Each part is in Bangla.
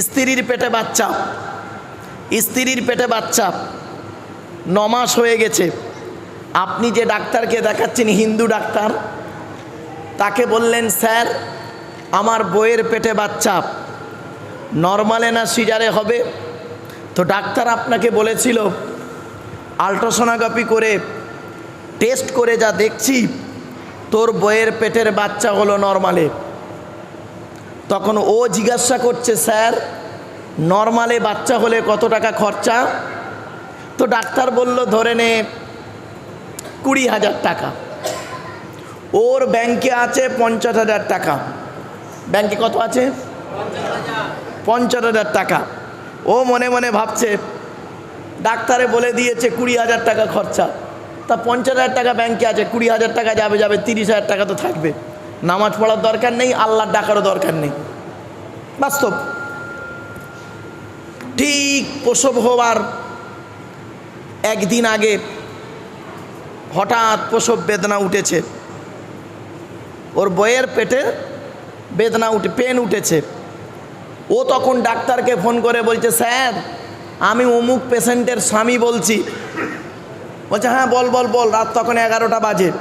স্ত্রীর পেটে বাচ্চা। স্ত্রীর পেটে বাচ্চা। নমাস হয়ে গেছে। আপনি যে ডাক্তারকে দেখাচ্ছেন, হিন্দু ডাক্তার, তাকে বললেন, স্যার, আমার বইয়ের পেটে বাচ্চা। নর্মালে না সিজারে হবে? তো ডাক্তার আপনাকে বলেছিল, আলট্রাসোনোগ্রাফি করে, টেস্ট করে যা দেখছি, তোর বইয়ের পেটের বাচ্চা হলো নর্মালে। তখন ও জিজ্ঞাসা করছে, স্যার, নর্মালে বাচ্চা হলে কত টাকা খরচা? তো ডাক্তার বলল, ধরে নে কুড়ি হাজার টাকা। ওর ব্যাংকে আছে পঞ্চাশ হাজার টাকা। ব্যাংকে কত আছে? পঞ্চাশ হাজার টাকা। ও মনে মনে ভাবছে, ডাক্তারে বলে দিয়েছে কুড়ি হাজার টাকা খরচা। তা পঞ্চাশ হাজার টাকা ব্যাংকে আছে, কুড়ি হাজার টাকা যাবে যাবে, তিরিশ হাজার টাকা তো থাকবে। নামাজ পড়ার দরকার নেই, আল্লাহর ডাকারও দরকার নেই। বাস্তব। ঠিক প্রসব হওয়ার একদিন আগে হঠাৎ প্রসব বেদনা উঠেছে। ওর বইয়ের পেটে বেদনা উঠে, পেন উঠেছে। ও তখন ডাক্তারকে ফোন করে বলছে, স্যার, আমি অমুক পেশেন্টের স্বামী বলছি। বলছে হ্যাঁ বল বল বল। রাত তখন এগারোটা বাজে।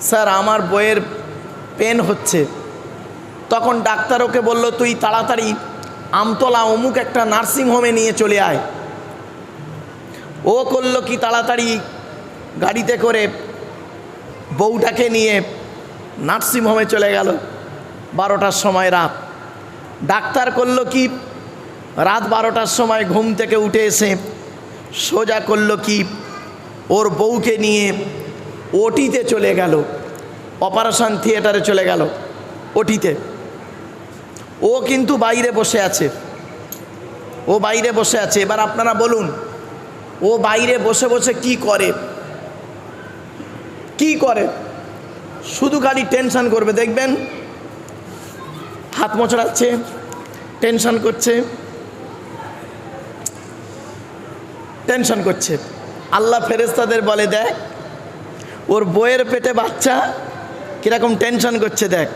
স্যার, আমার বইয়ের পেন হচ্ছে। তখন ডাক্তার ওকে বলল, তুই তাড়াতাড়ি আমতলা অমুক একটা নার্সিং হোমে নিয়ে চলে আয়। ও করল কি তাড়াতাড়ি গাড়িতে করে বউটাকে নিয়ে নার্সিং হোমে চলে গেল। বারোটার সময় রাত। ডাক্তার করল কি, রাত বারোটার সময় ঘুম থেকে উঠে এসে সোজা করল কি, ওর বউকে নিয়ে ওটিতে চলে গেল। অপারেশন থিয়েটারে চলে গেল, ওটিতে। ও কিন্তু বাইরে বসে আছে। ও বাইরে বসে আছে। এবার আপনারা বলুন, ও বাইরে বসে বসে কি করে? কি করে? শুধু খালি টেনশান করবে, দেখবেন? হাত মোচড়াচ্ছে, টেনশান করছে, টেনশন করছে। আল্লাহ ফেরেস্তাদের বলে, দেখ, ওর বইয়ের পেটে বাচ্চা কীরকম টেনশন করছে দেখ।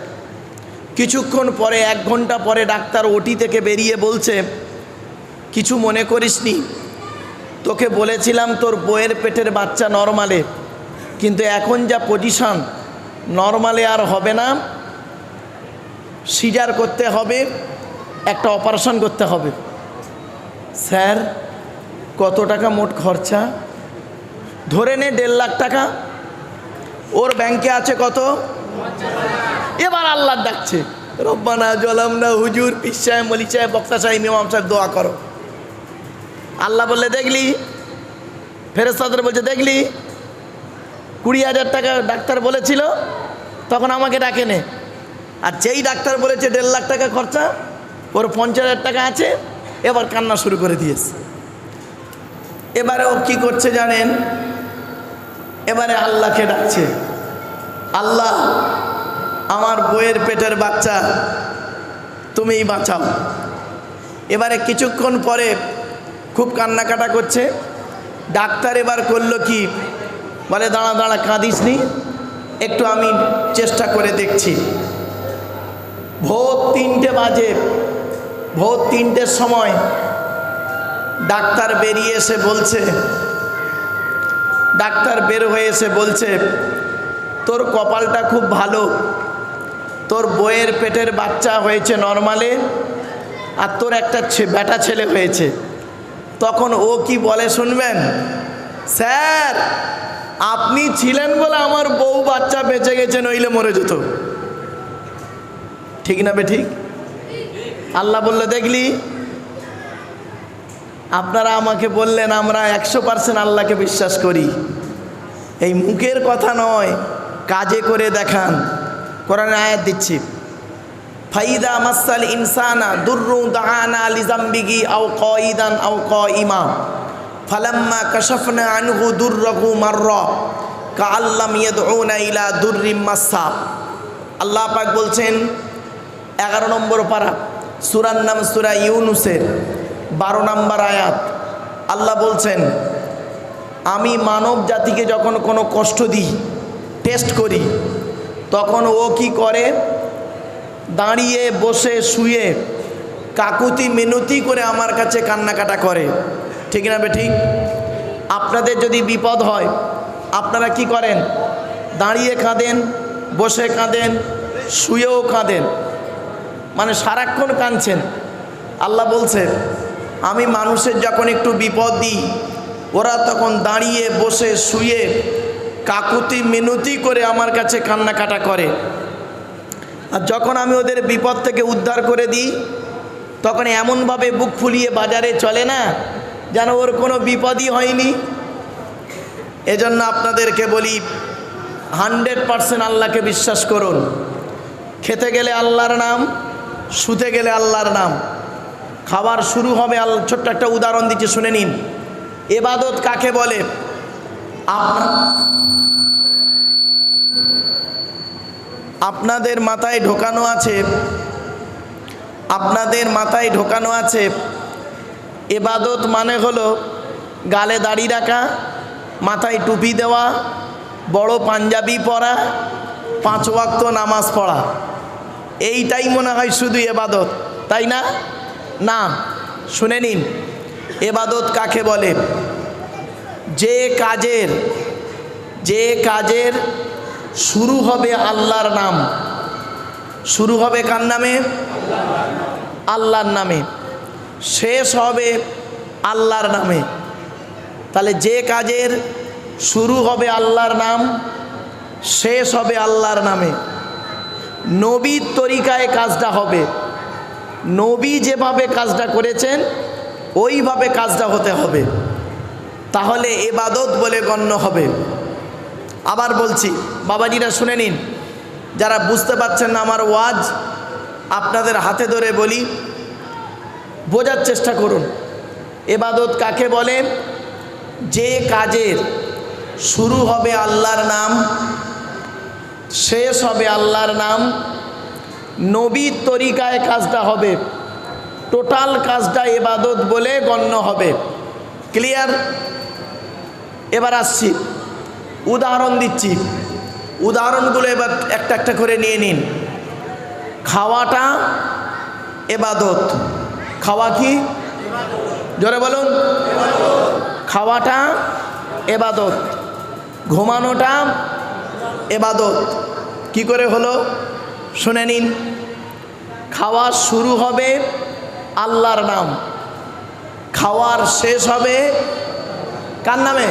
কিছুক্ষণ পরে, এক ঘণ্টা পরে ডাক্তার ওটি থেকে বেরিয়ে বলছে, কিছু মনে করিসনি? তোকে বলেছিলাম তোর বইয়ের পেটের বাচ্চা নর্মালে, কিন্তু এখন যা পজিশন নর্মালে আর হবে না। সিজার করতে হবে, একটা অপারেশন করতে হবে। স্যার, কত টাকা মোট খরচা? ধরে নে দেড় লাখ টাকা। ওর ব্যাংকে আছে কত? এবার আল্লাহ ডাকছে, রব্বানা জলাম না হুজুর পিস সাহেব, মলি সাহেব, বক্তা সাহেব, ইমাম সাহেব, দোয়া করো। আল্লাহ বললে, দেখলি? ফেরেস্তাদের বলছে, দেখলি? কুড়ি হাজার টাকা ডাক্তার বলেছিল, তখন আমাকে ডাকে নে আর যেই ডাক্তার বলেছে, দেড় লাখ টাকা খরচা, ওর পঞ্চাশ হাজার টাকা আছে, এবার কান্না শুরু করে দিয়েছে। এবারে ও কী করছে জানেন? এবারে আল্লাহকে ডাকছে। আল্লাহ, আমার বইয়ের পেটের বাচ্চা, তুমিই বাঁচাও। এবারে কিছুক্ষণ পরে খুব কান্নাকাটা করছে। ডাক্তার এবার করল কি? বলে, দাঁড়া দাঁড়া, কাঁদিস নি। একটু আমি চেষ্টা করে দেখছি। ভোর তিনটে বাজে। ভোর তিনটের সময় ডাক্তার বেরিয়ে এসে বলছে, ডাক্তার বের হয়ে এসে বলছে তোর কপালটা খুব ভালো। তোর বইয়ের পেটের বাচ্চা হয়েছে নর্মালে আর তোর একটা বেটা ছেলে হয়েছে। তখন ও কি বলে শুনবেন? স্যার, আপনি ছিলেন বলে আমার বউ বাচ্চা বেঁচে গেছে, নইলে মরে যেত। ঠিক না বে ঠিক? আল্লাহ বললে, দেখলি? আপনারা আমাকে বললেন, আমরা একশো পার্সেন্ট আল্লাহকে বিশ্বাস করি। এই মুখের কথা নয় কাজে করে দেখান। কোরআন আয়াত দিচ্ছি। ফাইদা মাসাল ইনসানা দুর্রু দাহানা লিজাম্বিগি আও ক কঈদান আও কঈমা। ফালাম্মা কাশাফনা আনহু দুর্রহু মাররা। কাআল্লাম ইয়াদউনা ইলা দুর্রিম মাসা আল্লাহ পাক বলছেন, এগারো নম্বর পারা, সুরার নাম সুরা ইউনুসের বারো নম্বর আয়াত। আল্লাহ বলছেন, আমি মানব জাতিকে যখন কোনো কষ্ট দিই টেস্ট করি। তখন ও কি করে? দাঁড়িয়ে, বসে, শুয়ে কাকুতি মিনতি করে আমার কাছে কান্নাকাটা করে। ঠিক না বেঠিক আপনাদের যদি বিপদ হয়, আপনারা কি করেন? দাঁড়িয়ে কাঁদেন, বসে কাঁদেন, শুয়েও কাঁদেন। মানে সারাক্ষণ কাঁদছেন। আল্লাহ বলছে, আমি মানুষের যখন একটু বিপদ দিই, ওরা তখন দাঁড়িয়ে, বসে, শুয়ে কাকুতি মিনতি করে আমার কাছে কান্নাকাটা করে। আর যখন আমি ওদের বিপদ থেকে উদ্ধার করে দিই, তখন এমনভাবে বুক ফুলিয়ে বাজারে চলে না, যেন ওর কোনো বিপদই হয়নি। এজন্য আপনাদেরকে বলি, হান্ড্রেড পারসেন্ট আল্লাহকে বিশ্বাস করুন। খেতে গেলে আল্লাহর নাম, শুতে গেলে আল্লাহর নাম। খাবার শুরু হবে, আল, ছোট্ট একটা উদাহরণ দিচ্ছি, শুনে নিন। এবাদত কাকে বলে? আপনা আপনাদের মাথায় ঢোকানো আছে, আপনাদের মাথায় ঢোকানো আছে, এবাদত মানে হলো গালে দাড়ি রাখা, মাথায় টুপি দেওয়া, বড় পাঞ্জাবি পরা, পাঁচ ওয়াক্ত নামাজ পড়া। এইটাই মনে হয় শুধু এবাদত, তাই না? না, শুনে নিন, এবাদত কাকে বলে? যে কাজের যে কাজের শুরু হবে আল্লাহর নাম। শুরু হবে কার নামে? আল্লাহর নামে। শেষ হবে আল্লাহর নামে। তাহলে যে কাজের শুরু হবে আল্লাহর নাম, শেষ হবে আল্লাহর নামে। নবীর তরিকায় কাজটা হবে। নবী যেভাবে কাজটা করেছেন, ওইভাবে কাজটা হতে হবে। তাহলে এবাদত বলে গণ্য হবে। আবার বলছি, বাবাজিরা শুনে নিন, যারা বুঝতে পারছেন না আমার ওয়াজ, আপনাদের হাতে ধরে বলি, বোঝার চেষ্টা করুন। এবাদত কাকে বলে? যে কাজের শুরু হবে আল্লাহর নাম, শেষ হবে আল্লাহর নাম, নবীর তরিকায় কাজটা হবে, টোটাল কাজটা এবাদত বলে গণ্য হবে। ক্লিয়ার? এবার আসছি। উদাহরণ দিচ্ছি। উদাহরণগুলো এবার একটা একটা করে নিয়ে নিন। খাওয়াটা এবাদত। খাওয়া কি? জোরে বলুন। খাওয়াটা এবাদত। ঘুমানোটা এবাদত। কি করে হলো? শুনে নিন। খাওয়া শুরু হবে আল্লাহর নাম। খাওয়ার শেষ হবে কার নামে?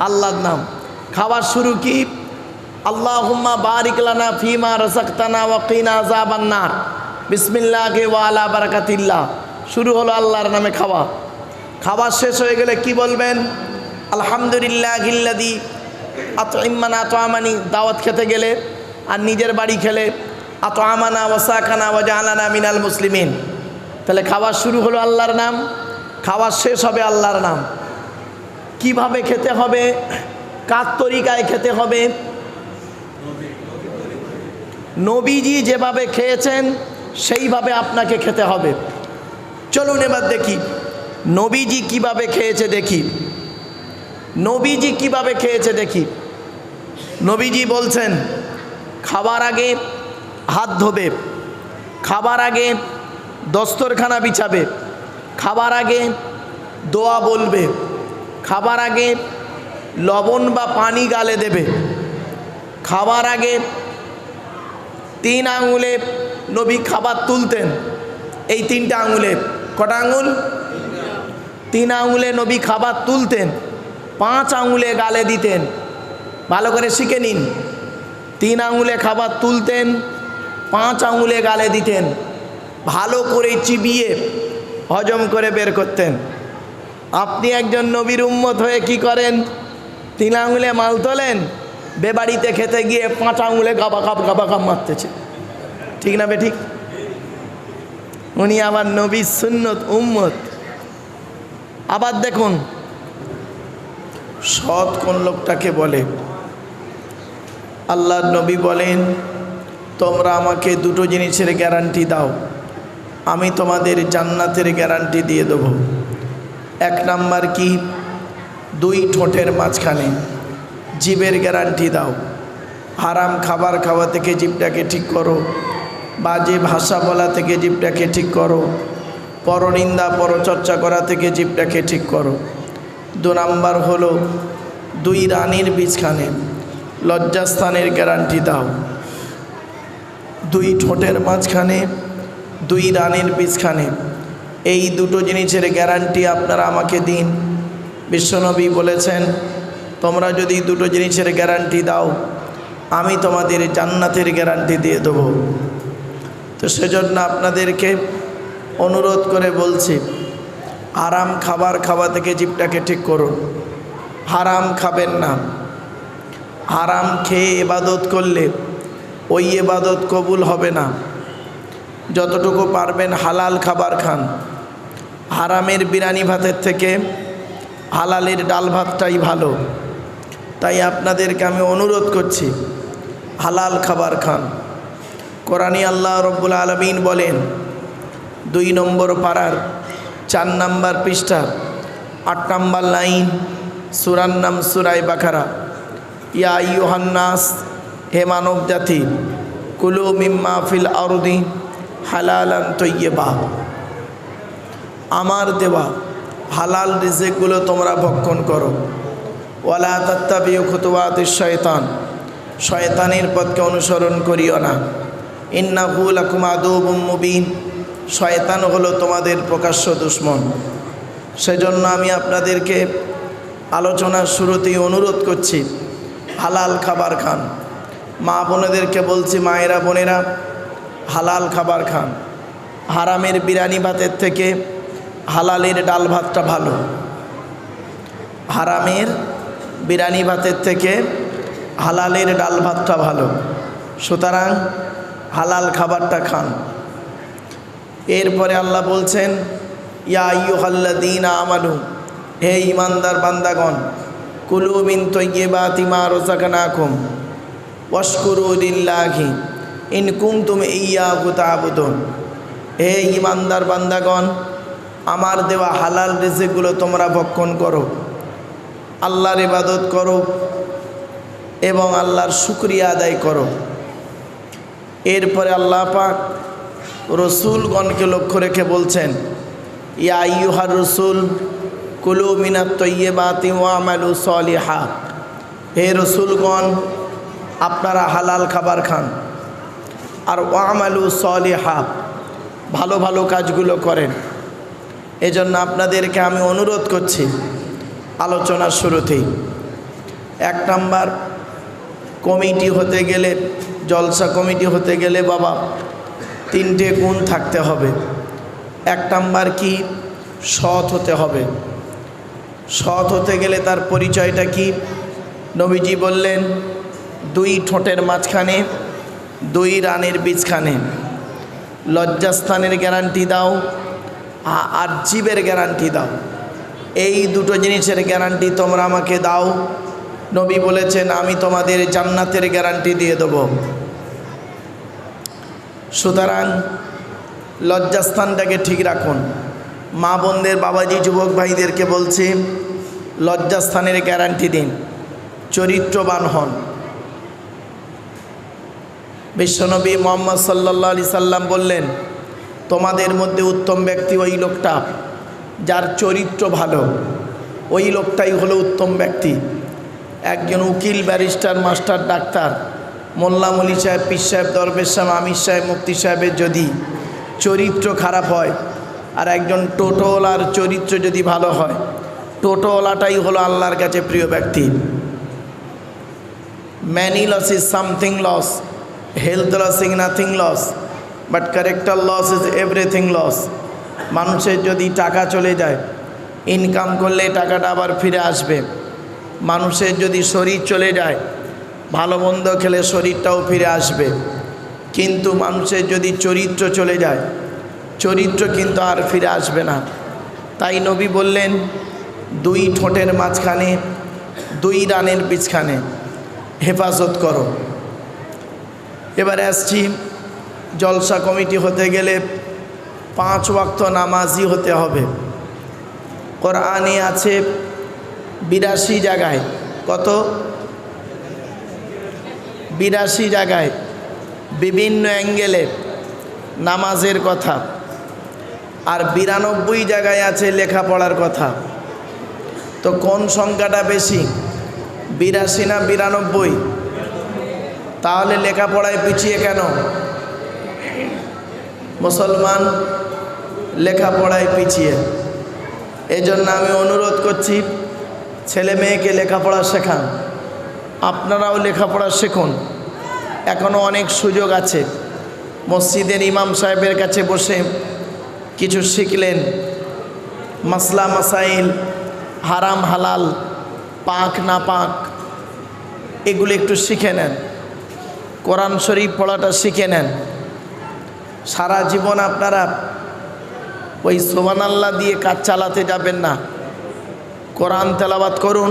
আল্লাহর নাম। খাওয়ার শুরু কি? আল্লাহ হুম্মা বারিকলানা ফিমা রসাক্তানা ওয়াকিনা বিসমিল্লাহে ওয়ালা বারাকাতিল্লাহ। শুরু হলো আল্লাহর নামে খাওয়া। খাবার শেষ হয়ে গেলে কি বলবেন? আলহামদুলিল্লাহ গিল্লাদি আত ইম্মানা আত আমানি দাওয়াত খেতে গেলে আর নিজের বাড়ি খেলে আত আমানা ওসাখানা ওয়াজালানা মিনাল মুসলিমিন। তাহলে খাবার শুরু হলো আল্লাহর নাম। খাওয়ার শেষ হবে আল্লাহর নাম। কীভাবে খেতে হবে? কার তরিকায় খেতে হবে? নবীজি যেভাবে খেয়েছেন, সেইভাবে আপনাকে খেতে হবে। চলুন এবার দেখি, নবীজি কীভাবে খেয়েছে দেখি। নবীজি কীভাবে খেয়েছে দেখি। নবীজি বলছেন, খাবার আগে হাত ধোবে, খাবার আগে দস্তরখানা বিছাবে, খাবার আগে দোয়া বলবে, খাবার আগে লবণ বা পানি গালে দেবে। খাবার আগে তিন আঙুলে নবী খাবার তুলতেন। এই তিনটা আঙুলে কটা আঙুল? তিন আঙুলে নবী খাবার তুলতেন। পাঁচ আঙুলে গালে দিতেন। ভালো করে শিখে নিন। তিন আঙুলে খাবার তুলতেন, পাঁচ আঙুলে গালে দিতেন। ভালো করে চিবিয়ে হজম করে বের করতেন। আপনি একজন নবীর উম্মত হয়ে কি করেন? তিন আঙুলে মাল তোলেন, বেবাড়িতে খেতে গিয়ে পাঁচ আঙুলে গাবা কাপ গাবা কাপ মারতেছে। ঠিক না বে ঠিক? উনি আবার নবী, সুন্নত, উম্মত। আবার দেখুন, সৎ কোন লোকটাকে বলে? আল্লাহর নবী বলেন, তোমরা আমাকে দুটো জিনিসের গ্যারান্টি দাও, আমি তোমাদের জান্নাতের গ্যারান্টি দিয়ে দেব। এক নাম্বার কি? দুই ঠোঁটের মাঝখানে। জীবের গ্যারান্টি দাও। হারাম খাবার খাওয়া থেকে জীবটাকে ঠিক করো। বাজে ভাষা বলা থেকে জীবটাকে ঠিক করো। পরনিন্দা, পরচর্চা করা থেকে জীবটাকে ঠিক করো। দু নাম্বার হলো দুই রানীর বীজখানে। লজ্জাস্থানের গ্যারান্টি দাও। দুই ঠোঁটের মাঝখানে, দুই রানীর বীজখানে। এই দুটো জিনিসের গ্যারান্টি আপনারা আমাকে দিন। বিশ্বনবী বলেছেন, তোমরা যদি দুটো জিনিসের গ্যারান্টি দাও, আমি তোমাদের জান্নাতের গ্যারান্টি দিয়ে দেবো। তো সেজন্য আপনাদেরকে অনুরোধ করে বলছি আরাম খাবার খাওয়া থেকে জীবটাকে ঠিক করুন। হারাম খাবেন না। হারাম খেয়ে এবাদত করলে ওই এবাদত কবুল হবে না। যতটুকু পারবেন হালাল খাবার খান। হারামের বিরানি ভাতের থেকে হালালের ডাল ভাতটাই ভালো। তাই আপনাদেরকে আমি অনুরোধ করছি, হালাল খাবার খান। কোরআনী আল্লাহ রব্বুল আলমিন বলেন, দুই নম্বর পাড়ার চার নাম্বার পৃষ্ঠা, আট নাম্বার লাইন, সুরার নাম সুরাই বাখারা ইয়া ইউহান্নাস হে মানব জাতি, কুলু মিম্মা ফিল আরদি হালালান তৈয়বা। আমার দেওয়া হালাল রিজেকগুলো তোমরা ভক্ষণ করো। ওয়ালা তাত্তাবিউ খুতুয়াত শয়তান। শয়তানের পথকে অনুসরণ করিও না। ইন্নাহু লাকুম আদুবুম মুবিন। শয়তান হলো তোমাদের প্রকাশ্য দুশ্মন। সেজন্য আমি আপনাদেরকে আলোচনার শুরুতেই অনুরোধ করছি, হালাল খাবার খান। মা বোনেদেরকে বলছি, মায়েরা বোনেরা, হালাল খাবার খান। হারামের বিরানি ভাতের থেকে হালালের ডাল ভাতটা ভালো। হারামের বিরিয়ানি ভাতের থেকে হালালের ডাল ভাতটা ভালো। সুতরাং হালাল খাবারটা খান। এরপরে আল্লাহ বলছেন, ইয়া ইউহাল্লাদিন আমানু, হে ইমানদার বান্দাগণ, কুলু মিন তৈবাতি মা রোজাকানাকুম ওয়াশকুরুলিল্লাহি ইন কুমতুম ইয়া গুতাবুদুন হে ইমানদার বান্দাগণ আমার দেওয়া হালাল রেজেকগুলো তোমরা ভক্ষণ করো। আল্লাহর ইবাদত করো এবং আল্লাহর শুক্রিয়া আদায় করো। এরপরে আল্লাহ পাক রসুলগণকে লক্ষ্য রেখে বলছেন, ইয়া ইউহার রসুল, কুলু মিনাত তৈবাতি ওয়ামালু সলিহা। হে রসুলগণ, আপনারা হালাল খাবার খান আর ওয়ামালু সলিহা, ভালো ভালো কাজগুলো করেন। এজন্য আপনাদেরকে আমি অনুরোধ করছি আলোচনার শুরুতেই। এক নাম্বার, কমিটি হতে গেলে, জলসা কমিটি হতে গেলে বাবা, তিনটে গুণ থাকতে হবে। এক নাম্বার কি? সৎ হতে হবে। সৎ হতে গেলে তার পরিচয়টা কি? নবীজি বললেন, দুই ঠোঁটের মাঝখানে, দুই রানের বীজখানে। লজ্জাস্থানের গ্যারান্টি দাও আর জীবের গ্যারান্টি দাও। এই দুটো জিনিসের গ্যারান্টি তোমরা আমাকে দাও। নবী বলেছেন, আমি তোমাদের জান্নাতের গ্যারান্টি দিয়ে দেব। সুতরাং লজ্জাস্থানটাকে ঠিক রাখুন। মা বোনদের, বাবাজি, যুবক ভাইদেরকে বলছি, লজ্জাস্থানের গ্যারান্টি দিন। চরিত্রবান হন। বিশ্বনবী মোহাম্মদ সাল্লা সাল্লাম বললেন তোমাদের মধ্যে উত্তম ব্যক্তি ওই লোকটা, যার চরিত্র ভালো। ওই লোকটাই হলো উত্তম ব্যক্তি। একজন উকিল, ব্যারিস্টার, মাস্টার, ডাক্তার। মোল্লা মলি সাহেব, পীর সাহেব, দরবেশ সাহেব, আমির সাহেব মুক্তি সাহেবের যদি চরিত্র খারাপ হয়, আর একজন টোটোওয়ালার চরিত্র যদি ভালো হয়, টোটোওয়ালাটাই হলো আল্লাহর কাছে প্রিয় ব্যক্তি। Money loss is something loss health loss is nothing loss but character loss is everything loss মানুষের যদি টাকা চলে যায় ইনকাম করলে টাকাটা আবার ফিরে আসবে। মানুষের যদি শরীর চলে যায়, ভালো মন্দ খেলে শরীরটাও ফিরে আসবে। কিন্তু মানুষের যদি চরিত্র চলে যায়, চরিত্র কিন্তু আর ফিরে আসবে না। তাই নবী বললেন, দুই ঠোঁটের মাঝখানে, দুই রানের পিছখানে হেফাজত করো। এবারে আসছি জলসা কমিটি হতে গেলে পাঁচ ওয়াক্ত নামাজি হতে হবে। কোরআনে আছে বিরাশি জায়গায়। কত? বিরাশি জায়গায়। বিভিন্ন অ্যাঙ্গেলে নামাজের কথা। আর বিরানব্বই জায়গায় আছে লেখাপড়ার কথা। তো কোন সংখ্যাটা বেশি? বিরাশি না বিরানব্বই? তাহলে লেখাপড়ায় পিছিয়ে কেন? মুসলমান লেখাপড়ায় পিছিয়ে। এই জন্য আমি অনুরোধ করছি, ছেলে মেয়েকে লেখাপড়া শেখান। আপনারাও লেখাপড়া শেখুন। এখনও অনেক সুযোগ আছে। মসজিদের ইমাম সাহেবের কাছে বসে কিছু শিখলেন। মাসলা মাসাইল, হারাম হালাল, পাক না পাক, এগুলো একটু শিখে নেন। কোরআন শরীফ পড়াটা শিখে নেন। সারা জীবন আপনারা ওই সোমান আল্লাহ দিয়ে কাজ চালাতে যাবেন না। কোরআন তেলাবাত করুন,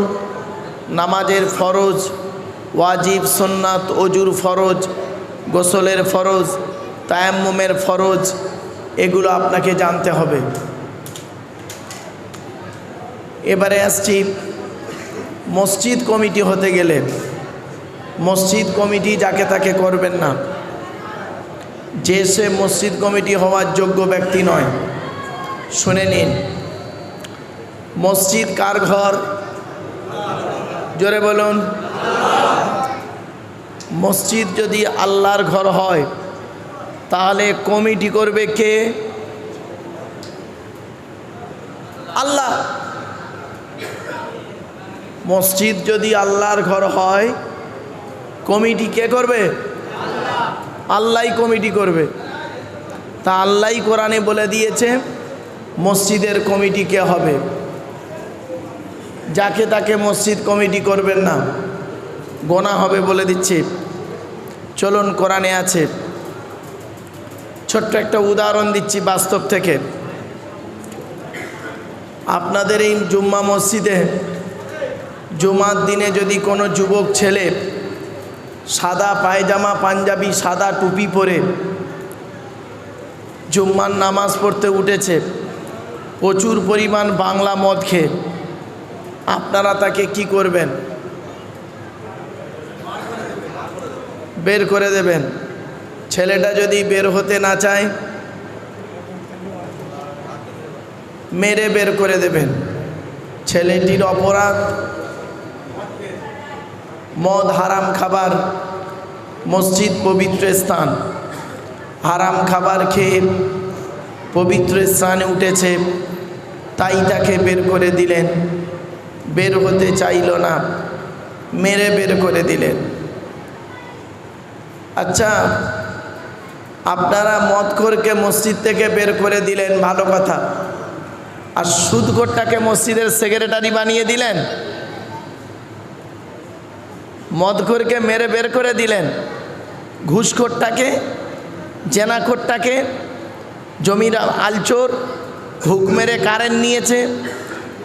নামাজের ফরজ, ওয়াজিব, সুন্নাত অজুর ফরজ, গোসলের ফরজ, তায়াম্মুমের ফরজ, এগুলো আপনাকে জানতে হবে। এবারে আসছি, মসজিদ কমিটি হতে গেলে। মসজিদ কমিটি যাকে তাকে করবেন না। যে সে মসজিদ কমিটি হওয়ার যোগ্য ব্যক্তি নয়। শুনে নিন। মসজিদ কার ঘর? জোরে বলুন। মসজিদ যদি আল্লাহর ঘর হয়, তাহলে কমিটি করবে কে? আল্লাহ। মসজিদ যদি আল্লাহর ঘর হয়, কমিটি কে করবে? আল্লাহই কমিটি করবে। তা আল্লাহই কোরআনে বলে দিয়েছে, মসজিদের কমিটি কে হবে? যাকে তাকে মসজিদ কমিটি করবেন না, গোনা হবে বলে দিচ্ছি। চলুন কোরআনে আছে। ছোট্ট একটা উদাহরণ দিচ্ছি বাস্তব থেকে। আপনাদের এই জুম্মা মসজিদে জুমার দিনে যদি কোনো যুবক ছেলে সাদা পায়জামা, পাঞ্জাবি, সাদা টুপি পরে জুম্মার নামাজ পড়তে উঠেছে। প্রচুর পরিমাণ বাংলা মদ খেয়ে। আপনারা তাকে কি করবেন? বের করে দেবেন। ছেলেটা যদি বের হতে না চায়, মেরে বের করে দেবেন। ছেলেটির অপরাধ মদ হারাম খাবার, মসজিদ পবিত্র স্থান। হারাম খাবার খেয়ে পবিত্র স্থানে উঠেছে, তাই তাকে বের করে দিলেন। বের হতে চাইল না, মেরে বের করে দিলেন। আচ্ছা আপনারা মদখোরকে মসজিদ থেকে বের করে দিলেন, ভালো কথা। আর সুদখোরটাকে মসজিদের সেক্রেটারি বানিয়ে দিলেন? মদখোরকে মেরে বের করে দিলেন। ঘুষখোরটাকে, জেনাখোরটাকে, জমির আলচোর, হুক মেরে কারেন্ট নিয়েছে,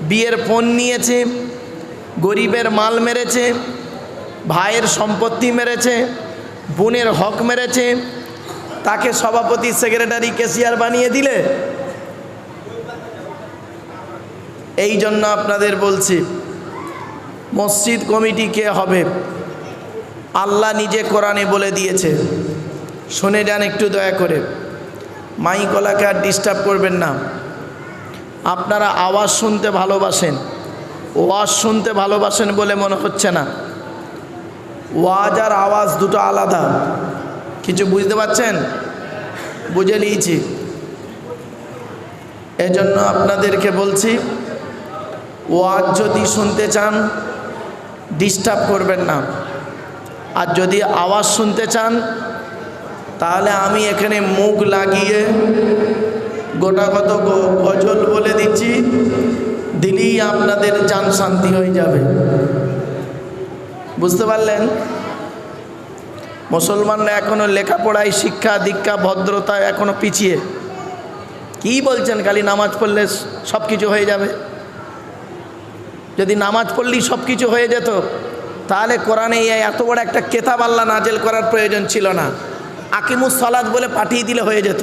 বিয়ের ফোন নিয়েছে, গরিবের মাল মেরেছে, ভাইয়ের সম্পত্তি মেরেছে, বোনের হক মেরেছে, তাকে সভাপতি, সেক্রেটারি, কেসিয়ার বানিয়ে দিলে। এই জন্য আপনাদের বলছি মসজিদ কমিটি কে হবে? আল্লাহ নিজে কোরআনে বলে দিয়েছে। শুনে যান একটু দয়া করে। মাইকলাকে আর ডিস্টার্ব করবেন না। আপনারা আওয়াজ শুনতে ভালোবাসেন। ওয়াজ শুনতে ভালোবাসেন বলে মনে হচ্ছে না। ওয়াজ আর আওয়াজ দুটো আলাদা। কিছু বুঝতে পারছেন? বুঝে নিয়েছি। এজন্য আপনাদেরকে বলছি, ওয়াজ যদি শুনতে চান ডিস্টার্ব করবেন না। আর যদি আওয়াজ শুনতে চান, তাহলে আমি এখানে মুখ লাগিয়ে গোটা কত গজল বলে দিচ্ছি, দিলেই আপনাদের যান শান্তি হয়ে যাবে। বুঝতে পারলেন? মুসলমানরা এখনও লেখাপড়ায় শিক্ষা, দীক্ষা, ভদ্রতা এখনও পিছিয়ে। কি বলছেন? খালি নামাজ পড়লে সব কিছু হয়ে যাবে। যদি নামাজ পড়লেই সব কিছু হয়ে যেত, তাহলে কোরআনে এত বড় একটা কেতাব আল্লাহ নাজেল করার প্রয়োজন ছিল না। আকিমুস সলাদ বলে পাঠিয়ে দিলে হয়ে যেত।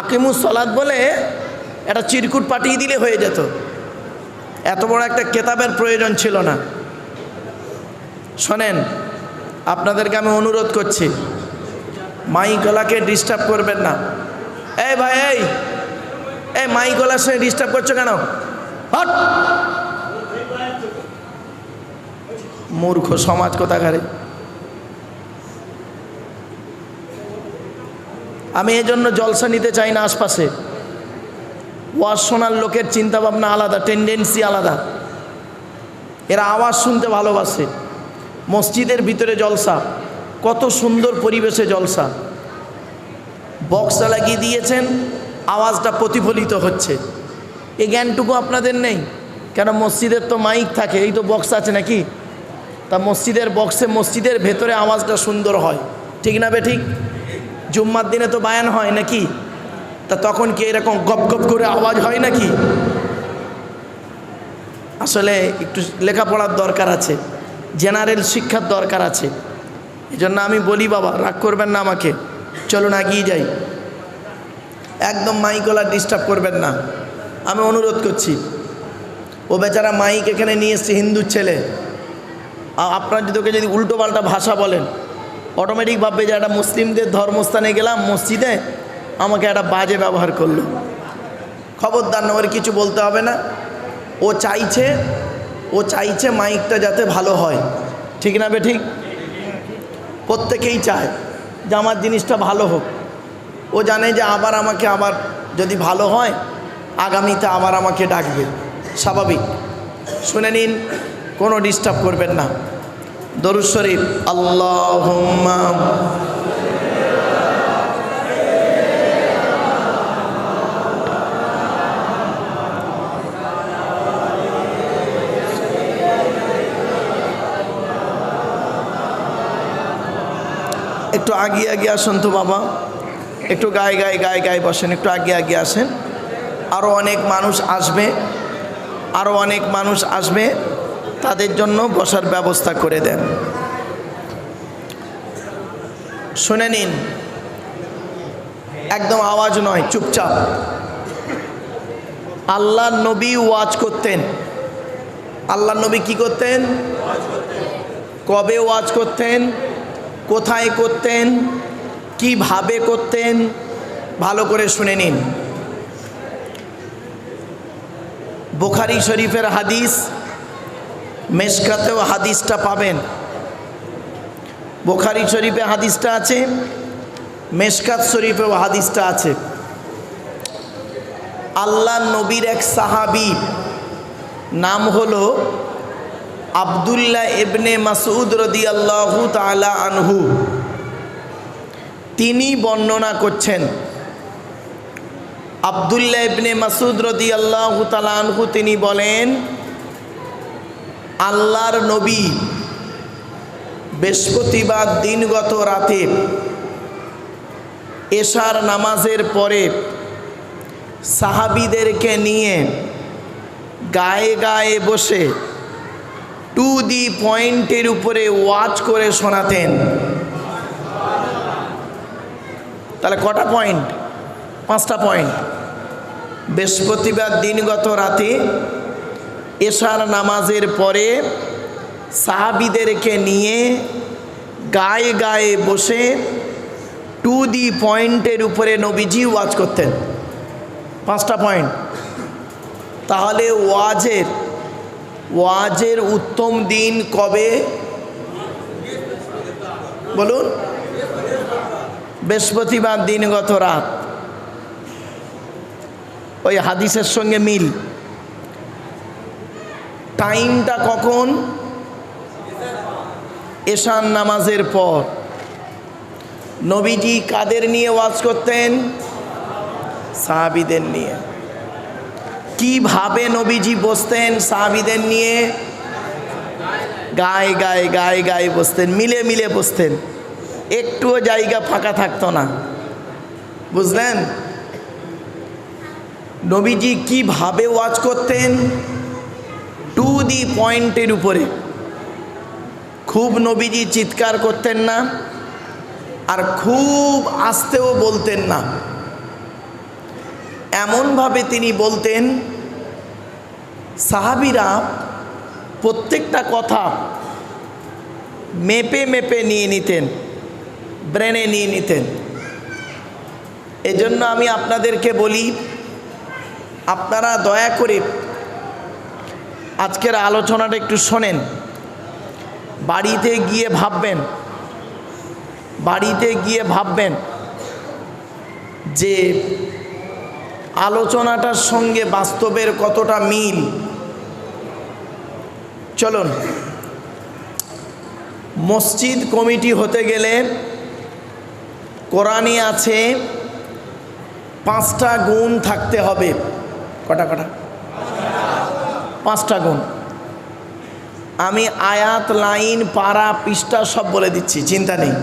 আকিমুস সলাদ বলে একটা চিরকুট পাঠিয়ে দিলে হয়ে যেত। এত বড় একটা কেতাবের প্রয়োজন ছিল না। শোনেন, আপনাদেরকে আমি অনুরোধ করছি মাইকলাকে ডিস্টার্ব করবেন না। এই ভাই, এই এই মাইকলার সঙ্গে ডিস্টার্ব করছ কেন? মূর্খ সমাজ কোথাকারে? আমি এজন্য জলসা নিতে চাই না আশপাশে। ওয়াজ শোনার লোকের চিন্তাভাবনা আলাদা টেন্ডেন্সি আলাদা। এরা আওয়াজ শুনতে ভালোবাসে। মসজিদের ভিতরে জলসা, কত সুন্দর পরিবেশে জলসা। বক্সটা লাগিয়ে দিয়েছেন, আওয়াজটা প্রতিফলিত হচ্ছে। এই জ্ঞানটুকু আপনাদের নেই। কেন মসজিদের তো মাইক থাকে, এই তো বক্স আছে নাকি? তা মসজিদের বক্সে মসজিদের ভেতরে আওয়াজটা সুন্দর হয়। ঠিক না বে ঠিক? জুম্মার দিনে তো বায়ান হয় নাকি? তা তখন কি এরকম গপ গপ করে আওয়াজ হয় নাকি? আসলে একটু লেখাপড়ার দরকার আছে, জেনারেল শিক্ষার দরকার আছে। এই জন্য আমি বলি বাবা, রাগ করবেন না আমাকে। চলুন আগিয়ে যাই। একদম মাইকলা ডিস্টার্ব করবেন না। আমি অনুরোধ করছি। ও বেচারা মাইক এখানে নিয়ে এসছে হিন্দুর ছেলে। আপনার যদি ওকে যদি উল্টো পাল্টা ভাষা বলেন অটোমেটিক ভাববে যে একটা মুসলিমদের ধর্মস্থানে গেলাম, মসজিদে, আমাকে একটা বাজে ব্যবহার করল। খবরদার না, ওর কিছু বলতে হবে না। ও চাইছে ও চাইছে মাইকটা যাতে ভালো হয়। ঠিক না বে ঠিক? প্রত্যেকেই চায় যে আমার জিনিসটা ভালো হোক। ও জানে যে আবার আমাকে আবার যদি ভালো হয় আগামীতে আবার আমাকে ডাকবে। স্বাভাবিক। শুনে নিন, কোনো ডিস্টার্ব করবেন না। দরুদ শরীফ আল্লাহ একটু আগিয়ে আগিয়ে আসুন তো বাবা। একটু গায়ে গায়ে গায়ে গায়ে বসেন, একটু আগে আগে আসেন। আরও অনেক মানুষ আসবে আরও অনেক মানুষ আসবে, তাদের জন্য বসার ব্যবস্থা করে দেন। শুনে নিন, একদম আওয়াজ নয়, চুপচাপ। আল্লাহ নবী ওয়াজ করতেন। আল্লাহ নবী কি করতেন? কবে ওয়াজ করতেন? কোথায় করতেন? কীভাবে করতেন? ভালো করে শুনে নিন। বোখারি শরীফের হাদিস, মেশকাতেও হাদিসটা পাবেন। বোখারি শরীফে হাদিসটা আছে, মেশকাত শরীফেও হাদিসটা আছে। আল্লাহ নবীর এক সাহাবি, নাম হলো আবদুল্লাহ এবনে মাসুদ রদি আল্লাহু তালা আনহু। তিনি বর্ণনা করছেন আবদুল্লাহ ইবনে মাসুদ রদি আল্লাহ তালা আনহু, তিনি বলেন, আল্লাহর নবী বৃহস্পতিবার দিনগত রাতে এশার নামাজের পরে সাহাবিদেরকে নিয়ে গায়ে গায়ে বসে টু দি পয়েন্টের উপরে ওয়াচ করে শোনাতেন। তাহলে কটা পয়েন্ট? পাঁচটা পয়েন্ট। বৃহস্পতিবার দিনগত রাতে এশার নামাজের পরে সাহাবিদেরকে নিয়ে গায়ে গায়ে বসে টু দি পয়েন্টের উপরে নবীজি ওয়াজ করতেন। পাঁচটা পয়েন্ট। তাহলে ওয়াজের ওয়াজের উত্তম দিন কবে? বলুন। বৃহস্পতিবার দিনগত রাত। ওই হাদিসের সঙ্গে মিল। টাইমটা কখন? এশান নামাজের পর। নবীজি কাদের নিয়ে ওয়াজ করতেন? সাহাবিদের নিয়ে। কীভাবে নবীজি বসতেন সাহাবিদের নিয়ে? গায়ে গায়ে গায়ে গায়ে বসতেন, মিলে মিলে বসতেন। একটুও জায়গা ফাঁকা থাকতো না। বুঝলেন? নবীজি কীভাবে ওয়াজ করতেন? টু দি পয়েন্টের উপরে। খুব নবীজি চিৎকার করতেন না আর খুব আস্তেও বলতেন না। এমনভাবে তিনি বলতেন, সাহাবিরা প্রত্যেকটা কথা মেপে মেপে নিয়ে নিতেন, ব্রেনে নিয়ে নিতেন। এজন্য আমি আপনাদেরকে বলি আপনারা দয়া করে আজকের আলোচনাটা একটু শোনেন। বাড়িতে গিয়ে ভাববেন, বাড়িতে গিয়ে ভাববেন যে আলোচনাটার সঙ্গে বাস্তবের কতটা মিল। চলুন, মসজিদ কমিটি হতে গেলে কোরআনে আছে পাঁচটা গুণ থাকতে হবে। কটা কটা? পাঁচটা গুণ। আমি আয়াত, লাইন পাড়া পৃষ্ঠা সব বলে দিচ্ছি, চিন্তা নেই।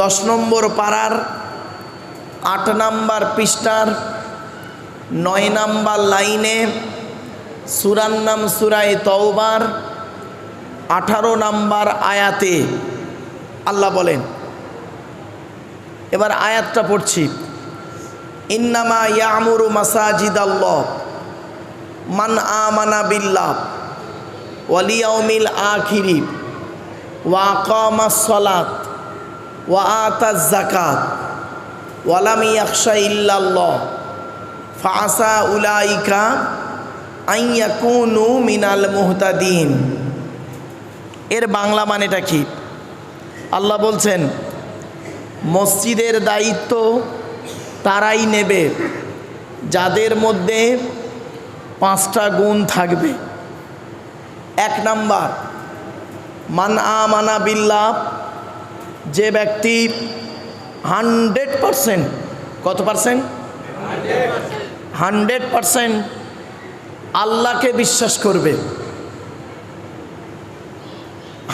দশ নম্বর পাড়ার আট নাম্বার পৃষ্ঠার, নয় নাম্বার লাইনে, সুরার নাম সুরাই তওবার, আঠারো নাম্বার আয়াতে, আল্লাহ বলেন। এবার আয়াতটা পড়ছি। ইন্নামা ইয়ামুরু মাসাজিদ আল্লাহ মান আমানা বিল্লাহ ওয়ালিয়াউমিল আখিরি ওয়া কামাস সালাত ওয়া আতাজ জাকাত ওয়ালাম ইয়াখশা ইল্লাল্লাহ। ফাসা উলাইকা আইয়াকুনু মিনাল মুহতাদিন। এর বাংলা মানেটা কি? আল্লাহ বলছেন, মসজিদের দায়িত্ব তারাই নেবে, যাদের মধ্যে পাঁচটা গুণ থাকবে। এক নাম্বার, মান আমানা বিল্লাহ, যে ব্যক্তি হান্ড্রেড পারসেন্ট, কত পারসেন্ট? হান্ড্রেড পারসেন্ট আল্লাহকে বিশ্বাস করবে।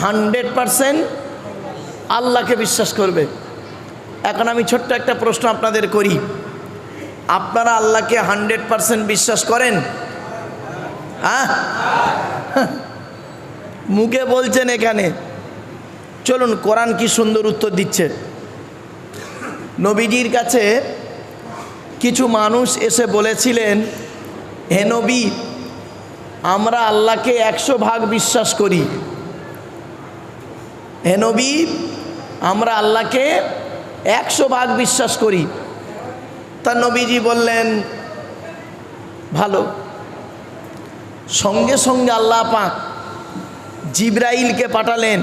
হান্ড্রেড পারসেন্ট আল্লাহকে বিশ্বাস করবে। এখন আমি ছোট্ট একটা প্রশ্ন আপনাদের করি। আপনারা আল্লাহকে হান্ড্রেড পারসেন্ট বিশ্বাস করেন? হ্যাঁ? মুখে বলছেন এখানে। চলুন, কোরআন কি সুন্দর উত্তর দিচ্ছে। নবীজির কাছে কিছু মানুষ এসে বলেছিলেন, হে নবী, আমরা আল্লাহকে একশো ভাগ বিশ্বাস করি। হে নবী, আমরা আল্লাহকে একশো ভাগ বিশ্বাস করি। তা নবীজি বললেন, ভালো। সঙ্গে সঙ্গে আল্লাহ পাক জিব্রাইলকে পাঠালেন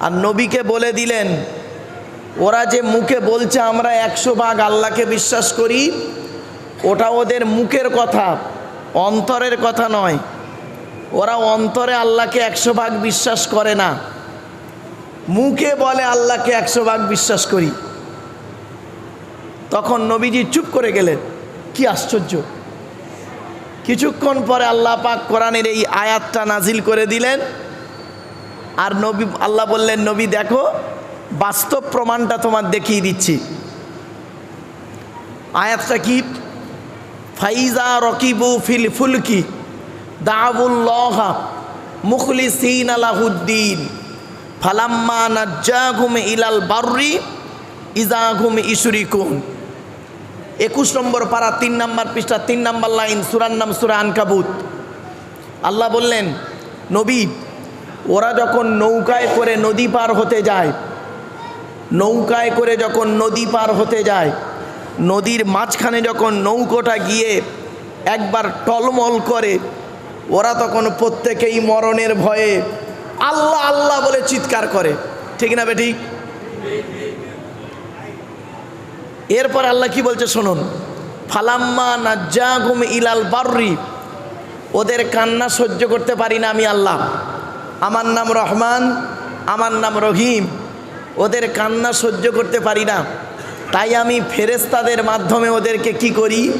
আর নবীকে বলে দিলেন, ওরা যে মুখে বলছে আমরা একশো ভাগ আল্লাহকে বিশ্বাস করি, ওটা ওদের মুখের কথা, অন্তরের কথা নয়। ওরা অন্তরে আল্লাহকে একশো ভাগ বিশ্বাস করে না। মুখে বলে আল্লাহকে একশো ভাগ বিশ্বাস করি। তখন নবীজি চুপ করে গেলেন। কি আশ্চর্য। কিছুক্ষণ পরে আল্লাহ পাক কোরআনের এই আয়াতটা নাজিল করে দিলেন। আর নবী, আল্লাহ বললেন, নবী, দেখো, বাস্তব প্রমাণটা তোমার দেখিয়ে দিচ্ছি। আয়াতটা কি? ফাইজা রকিবু ফিল ফুলকি দাবুল্লাহ মুখলিসিন আলাহুদ্দিন ফালাম্মা নাজ্জাহুম ইলাল বাররি ইজাহুম ইশুরিকুন। একুশ নম্বর পারা, তিন নম্বর পৃষ্ঠা, তিন নম্বর লাইন, সুরার নাম সুরা আনকাবুত। আল্লাহ বললেন, নবী, ওরা যখন নৌকায় করে নদী পার হতে যায়, নৌকায় করে যখন নদী পার হতে যায়, নদীর মাঝখানে যখন নৌকোটা গিয়ে একবার টলমল করে, ওরা তখন প্রত্যেকেই মরণের ভয়ে আল্লাহ আল্লাহ বলে চিৎকার করে। ঠিক না বেটি? এরপর আল্লাহ কি বলছে শুনুন? ফালাম্মা নাজ্জাগুম ইলাল বাররি। ওদের কান্না সহ্য করতে পারি না আমি আল্লাহ। আমার নাম রহমান, আমার নাম রহিম। ওদের কান্না সহ্য করতে পারি না। তাই আমি ফেরেস্তাদের মাধ্যমে ওদেরকে কি করি?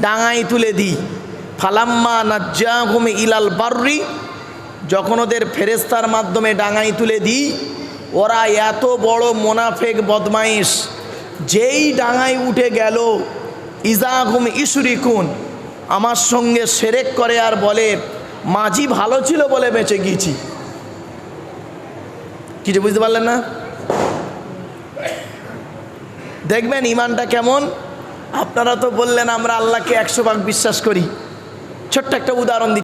ডাঙায় তুলে দিই। ফালাম্মা নাজ্জা নাজ্জাহুম ইলাল বাররি। যখন ওদের ফেরেস্তার মাধ্যমে ডাঙায় তুলে দিই, ওরা এত বড় মোনাফেক বদমাইশ। যেই ডাঙায় উঠে গেল ইজাহুম ইসুরিকুন আমার সঙ্গে সেরেক করে আর বলে, মাঝি ভালো ছিল বলে বেঁচে গিয়েছি। কিছু বুঝতে পারলেন না? দেখবেন ইমানটা কেমন? আপনারা তো বললেন আমরা আল্লাহকে একশো ভাগ বিশ্বাস করি। ছোট্ট একটা উদাহরণ